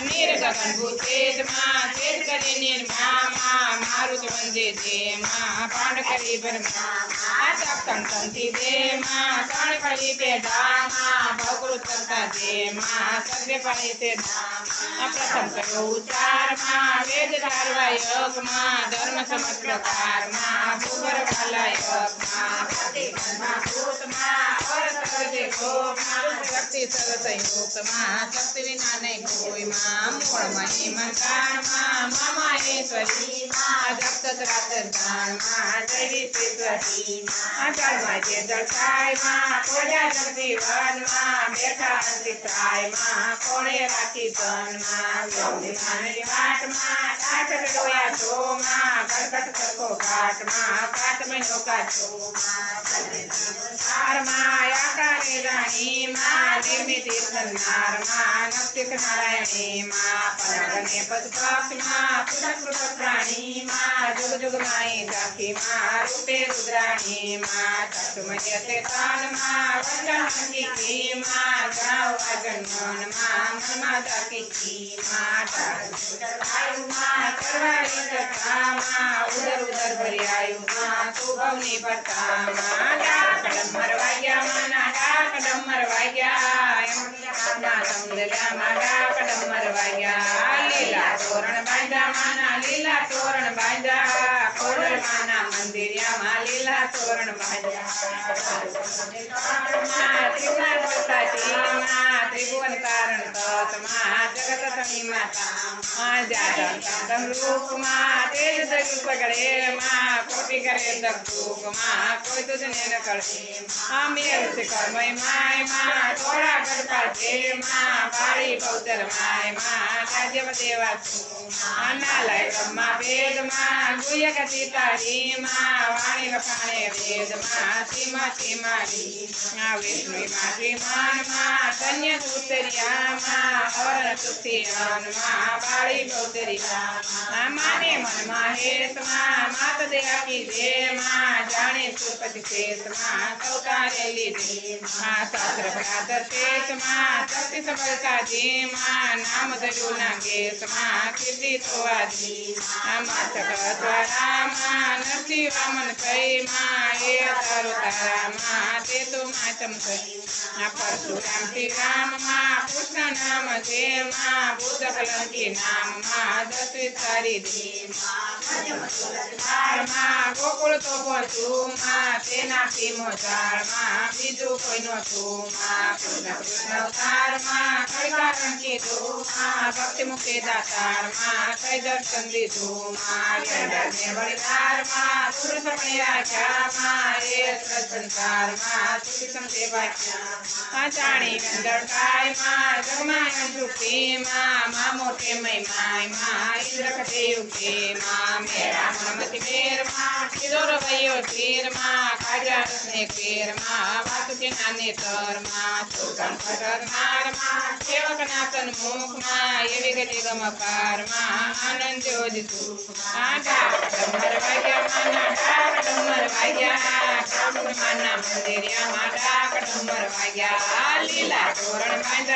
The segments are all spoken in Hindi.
निर्गगनभूतेर्मा चेतकरि निर्मा मा मारुत वंदे दे मा पाण्डकरि ब्रह्मा मा सप्तं तन्ति दे मा कर्णकरि ते धामा भवकुरुतर्ता दे मा सद्यपरि ते धामा प्रथम करो उच्चार मा वेद धारवा योग मा धर्म समप्रकार मा गोबर वाला योग मा पति मा भूत मा और सर्व देखो मा शक्ति सर्व ભૂત માં અરસ કરજે ગોપ માં શક્તિ સરસ યુક્ત માં શક્તિ વિના નહીં કોઈ માં મૂળ મહી મંકાણ માં મામા ઈશ્વરી માં જગત રાત જાણ માં જય વિશ્વેશ્વરી માં જળમાં જે જળસાય માં કોજા જગજીવન માં બેઠા અંતિકાય માં કોણે રાખી ધન માં યોગી માની વાટ માં કાચર ડોયા છો માં ગરગટ કરકો ઘાટ માં કાટ મેં નોકા છો માં સાર માં આકારે રાણી માં નિર્મિત नृसिंहनारमानस्तिक नारायणी मा परागणे पशुपाक्षि मा पुरकृतप्राणी मा जुगजुगमायि जाखि मा रूपे रुद्राणी मा चतुमयते तान मा वचनमन्दिकी मा जावाजन्मोन मा તાન માં વંદન હંકી માં જાઓ વાજન મન માં મનમાં દાખી કી માં વાયુ માં કરવાળી કથા માં ઉદર ઉદર ભર્યાયુ માં સુભવની પતા માં ડાકડમ મરવાયા માના ડાકડમ મરવાયા ના સમદલ્યા માં ડાકડમ મરવાયા લીલા તોરણ બાંધ્યા માના લીલા તોરણ બાંધ્યા તોરણ માના લીલા તોરણ બાજ્યા ત્રિભુવન તારણ તત્મા જગત માયમાં થોડા ગરબા જે માં વાળી પૌતર માયમાં તારી માં વાણી વખાણે વેદ માં સીમા સીમારી આ વિષ્ણુ માં શ્રીમાન માં ધન્ય સુતરિયા માં અવર સુખિયાન માં બાળી ગૌતરિયા માને મન માં હેત માં માત દેખી દે માં જાણે સુપતિ શેષ માં સૌતારે લીધી માં શાસ્ત્ર ભ્રાતર શેષ માં શક્તિ સફળતા જી માં નામ ધર્યું ના કેસ માં કીર્તિ થવાજી માં સકળદ્વારા માં मानसी वामन पै मा ते तो मा कृष्ण नाम से माँ बुद्ध कलंकी नाम मा दसवी सारी दे मा માં ગોકુળ મોટે મય માયમાં ઇન્દ્ર કટે યુકે માં मेरा ममति मेर माँ किलोर भयो धीर माँ काजर ने केर माँ बातु के नाने तर माँ सुगम फटर मार माँ सेवक नातन मुख माँ ये विगति गम पार माँ आनंद जोज सुख माँ डार डमर भाग्या माना डार डमर भाग्या काकुर माना मंदिरिया माँ डार डमर भाग्या लीला तोरण माना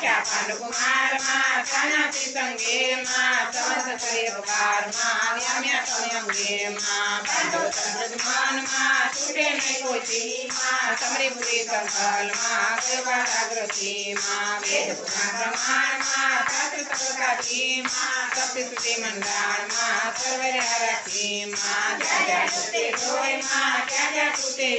क्या पांडु कुमार मा काना संगे मा समस्त करे बकार मा व्याम्या समयंगे मा पांडु तंत्रज्ञान मा छूटे नहीं कोची मा समरे बुद्धि संकल मा सेवा जागृति मा वेद पुराण प्रमाण मा शास्त्र सर्वकाची मा सप्ति सुति मंदान मा सर्वर हरति मा जय जय सुते सोय मा जय जय सुते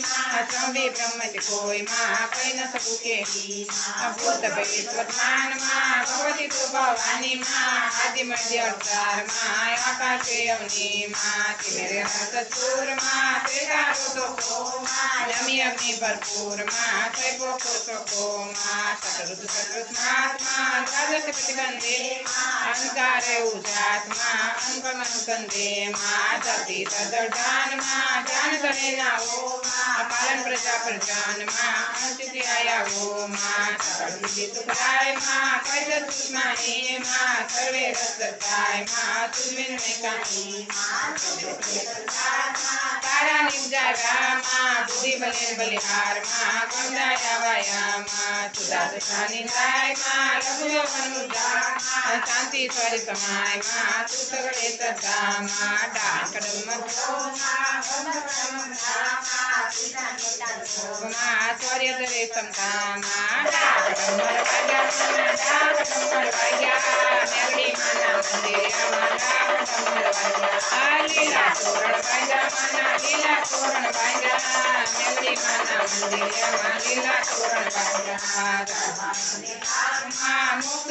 मा वे ब्रह्म कोय माँ कोई न सकुके ही अभूत परिवर्तमान माँ भवति तो भवानी माँ आदि मध्य अवतार माँ आकाशे अवनी माँ तिमेरे सतूर माँ तेरा तो को माँ नमी अग्नि भरपूर माँ तेरे को को माँ सतरुत सतरुत माँ शक्तिवन्दे अहङ्कार उजात्मा अङ्कमनुकन्दे मा सति तदर्धान मा जानतले न वो अपालन प्रजा प्रजान मा अनुचितिया वो मा सर्वचितुकराय मा कैतदुष्माने मा सर्वे रस्तताय मा तुद्विन्मयकानि मा तारा निजारा मा बुद्धि बलेन बलिहार मा गंगा जावाया मा सुदा सुधानि गाय मा लघु ಶಾಂತಿ ತ್ವರಿತ ಮಾಯ ಮಾತು ತಗೊಳಿತ ಧಾಮ ಡಾಕಡಮ್ಮ ಮಾತ್ವರ್ಯದ ರೇತಂ ಧಾಮ ಡಾಕಡಮ್ಮರ ಭಾಗ್ಯ ಡಾಕಡಮ್ಮರ ಭಾಗ್ಯ ನೆರಳಿ ಮಾನ ಮಂದಿರ ಡಾಕಡಮ್ಮರ ಭಾಗ್ಯ ಲೀಲಾ ತೋರಣ ಭಾಗ್ಯ ಮಾನ ಲೀಲಾ ತೋರಣ ಭಾಗ್ಯ ನೆರಳಿ ಮಾನ ಮಂದಿರ ಲೀಲಾ ತೋರಣ ಭಾಗ್ಯ ಮುಕ್ತ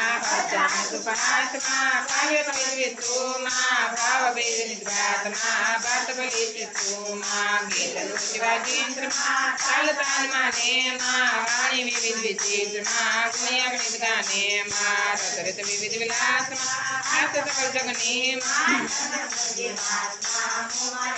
पञ्चमात्मा काव्यकवितो मा भाववेदनिद्वात्मा वार्तबलितो मा गीतलोकिवाजीन्द्रमा कालतान्माने मा वाणी विविधविचित्रमा गुणयागणितगाने मा रतरितविविधविलासमा आर्ततपजगने मा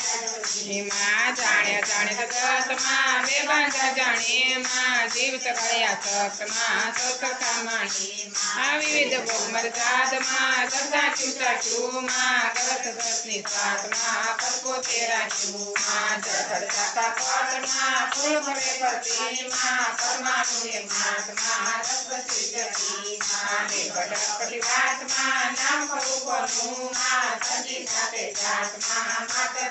માં જાણે જાણે જગતમાં બે બાંધા જાણે માં જીવત કળ્યા તકમાં સતતા માણી આ વિવિધ ભોગ મરજાદમાં જગતા ચૂતા ચૂમાં ગરત ગતની સાતમાં પરકો તેરા ચૂમાં જગત પાતમાં પૂર્ણ ભરે પરતીમાં પરમાણુએ મહાત્મા રક્ત સૃજતીમાં બે ઘટક પરિવાતમાં નામ કરું કોનું માં સજી સાથે જાતમાં માતા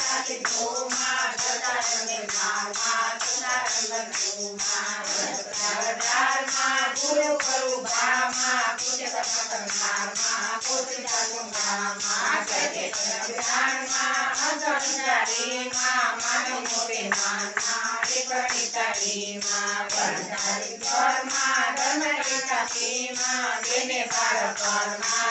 तरी मा मन मोटे माना टिपणी तरी मा पंडारी पर मा रमणी तकी मा दिने पर पर मा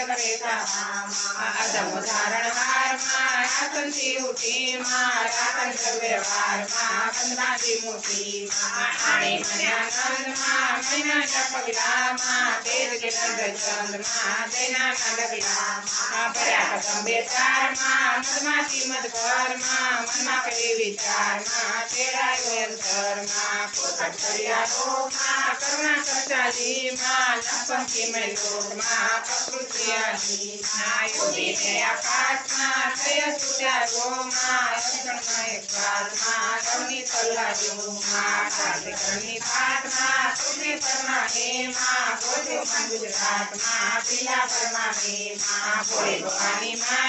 जगवेता अदमुदाहरण मार कंती उठी माया तंत्र व्यवहार मा कंदाची मोठी आणि मनानंद मा मैनाच्या पगला नंद चंद मा दैना मा पर्या कसम बेचार मा मधमाची मा करे विचार मा तेरा निरंतर माँ को कटरिया हो माँ करुणा कटाली माँ लपंकी में लोग माँ प्रकृतिया ही माँ योगी में आकाश माँ दया सुजा रो माँ रक्षण में एकबार माँ रवनी तल्ला जो माँ कार्य करनी बात माँ तुम्हें परमा हे माँ बोलो माँ गुजरात माँ पीला परमा हे माँ बोले भवानी माँ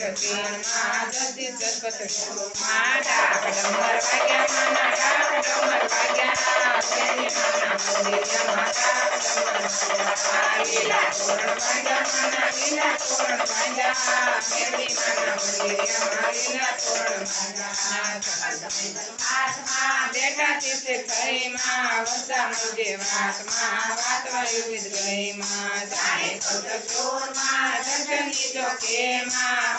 सरस्वती सरस्वती सरस्वती माता कटम्बर भाग्या माता कटम्बर भाग्या जय माना मंदिर माता कटम्बर भाग्या लीला पूर्ण भाग्या माना लीला पूर्ण भाग्या जय माना मंदिर माँ लीला पूर्ण भाग्या बेटा तिथे खरी माँ वसा मुझे वात माँ वात वायु विद गई माँ जाए तो चोर माँ दर्शनी जो के माँ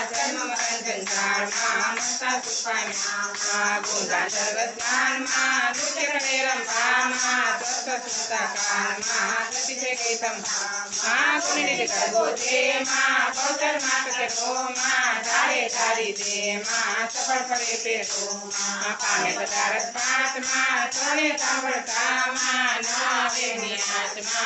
गन्धार्मामता पुष्पाम्यामा गुन्धा सर्वस्नान्मा नृत्यकरणैरम्भामा स्वस्थस्मिताकान्मा सतिशकैतं मा पुनिर्गर्भोदे मा पौतर्मा कटो मा धारे धारिते मा सफलफले पेशो मा पामे पदारस्पात्मा चरणे साम्भर्ता मा नावे नियात्मा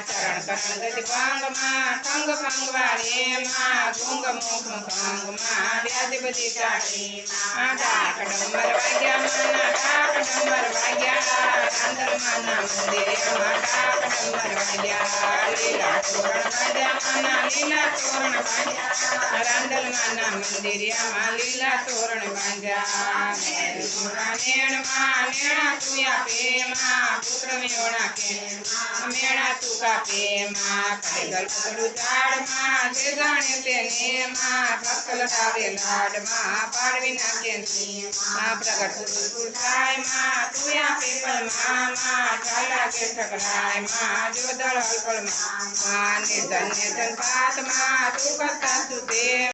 चरण करण गति पांग मा खंग खंग वारे मा गुंग मुख खंग मा व्याधिपति चाटी मा डाक डंबर भाग्या माना डाक डंबर भाग्या अंतर माना मंदिर मा डाक डंबर भाग्या लीला चोरण भाग्या माना लीला चोरण भाग्या रंदल माना मंदिर मा लीला चोरण भाग्या नेण मा नेणा तुया पे माँ पुत्र मेरा के मेणा तुका લાડમાં, પાડવી નાખે માં પ્રગટ ગુરુ થાયમાં તું આપે પલમાં માં, ચાલા કે ઠકરાયમાં, જો દળ હલકલમાં નિધન નિધન પાતમાં કરતા તું તે